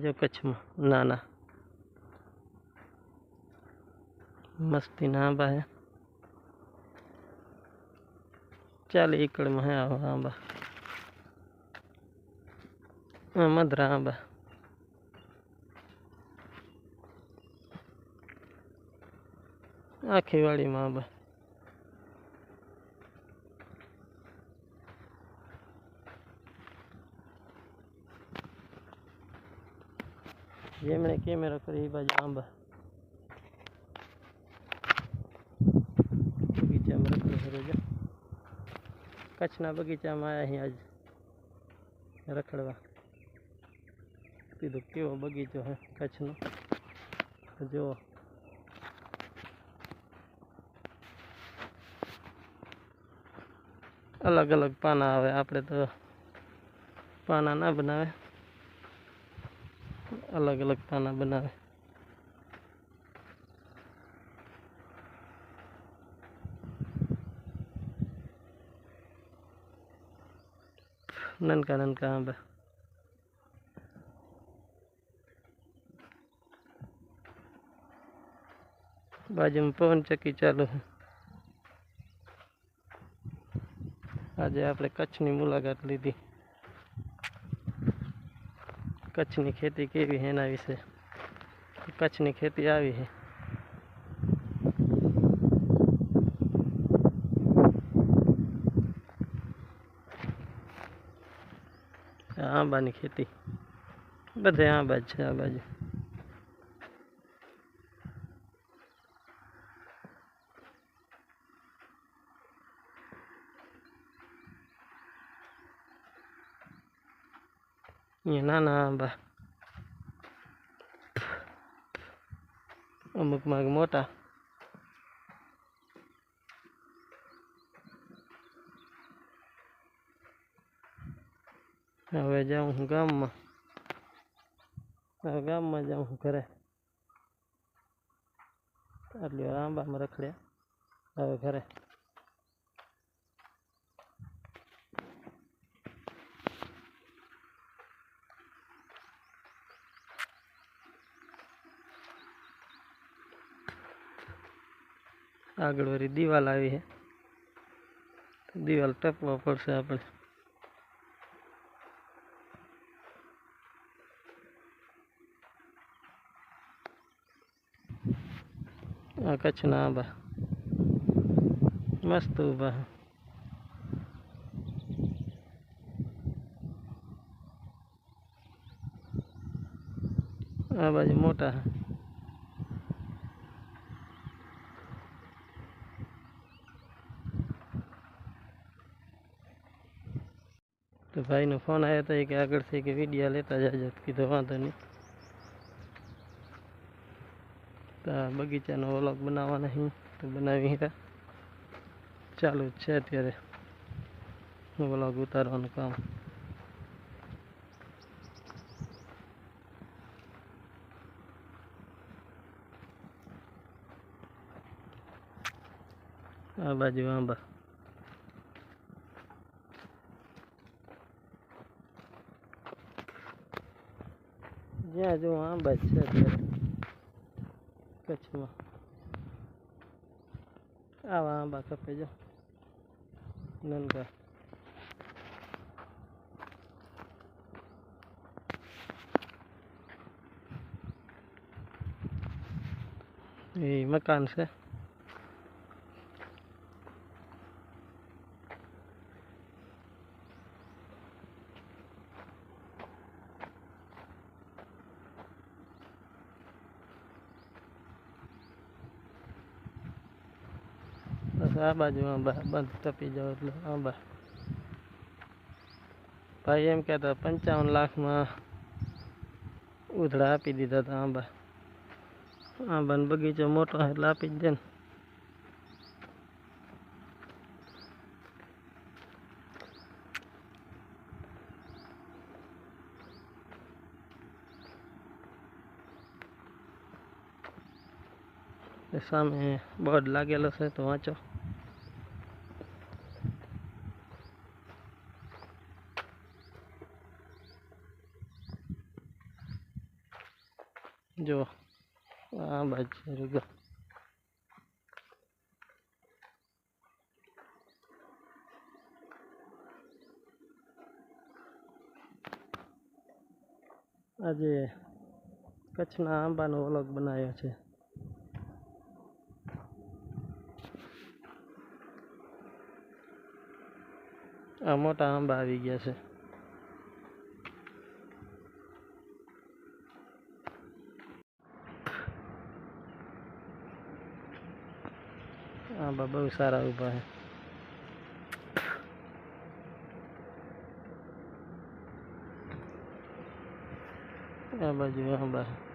જો કચ્છમાં નાના મસ્તી ના આંબા હે ચાલે એકડમાં હે આવા આંબા આ મધરા આંબા આખી વાડીમાં આંબા જેમણે કેમેરો કરી એ બાજુ આંબા બગીચામાં રખડે ફરે જો કચ્છના બગીચામાં આવ્યા અહીં આજ રખડવા કીધું કેવો બગીચો હે કચ્છનો તો જુઓ અલગ અલગ પાના આવે આપણે તો પાના ના બનાવે અલગ અલગ પાના બનાવે. નનકા નનકા આંબા. બાજુમાં પવન ચક્કી ચાલુ આજે આપણે કચ્છની મુલાકાત લીધી. કચ્છની ખેતી કેવી છે એના વિશે કચ્છની ખેતી આવી છે આ આંબાની ખેતી બધે આંબા જ છે આ બાજુ નાના આંબા અમુક માગ મોટા હવે જાઉં હું ગામમાં હવે ગામમાં જાઉં હું ઘરે આટલી વાર આંબામાં રખડ્યા હવે ઘરે આગળ વળી દિવાલ આવી છે દિવાલ ટપવા પડશે આપણે આ કચ્છના આંબા મસ્ત ઊભા છે આ બાજુ મોટા છે તો ભાઈનો ફોન આવ્યો હતો કે આગળથી કે વિડીયા લેતા જાજો. કીધો, વાંધો નહીં. તો બગીચાનો વ્લોગ બનાવવાના અહીં તો બનાવી રહ્યા ચાલુ જ છે અત્યારે વ્લોગ ઉતારવાનું કામ. આ બાજુ આંબા. જ્યાં જો આંબા બસ છે કચ્છમાં. આવા આંબા કપે જો નનકા એ મકાન છે. બસ આ બાજુ આંબા બંધ ટપી જાવ એટલે આંબા ભાઈ એમ કહેતા પંચાવન લાખમાં ઉધડા આપી દીધા હતા આંબા આંબાનો બગીચો મોટો છે એટલે આપી જ દે ને એ સામે બોર્ડ લાગેલો છે તો વાંચો There આ બાજુ આજે કચ્છના આંબાનો વ્લોગ બનાવ્યો છે. આ મોટા આંબા આવી ગયા છે. આંબા બહુ સારા ઊભા છે આ બાજુ આંબા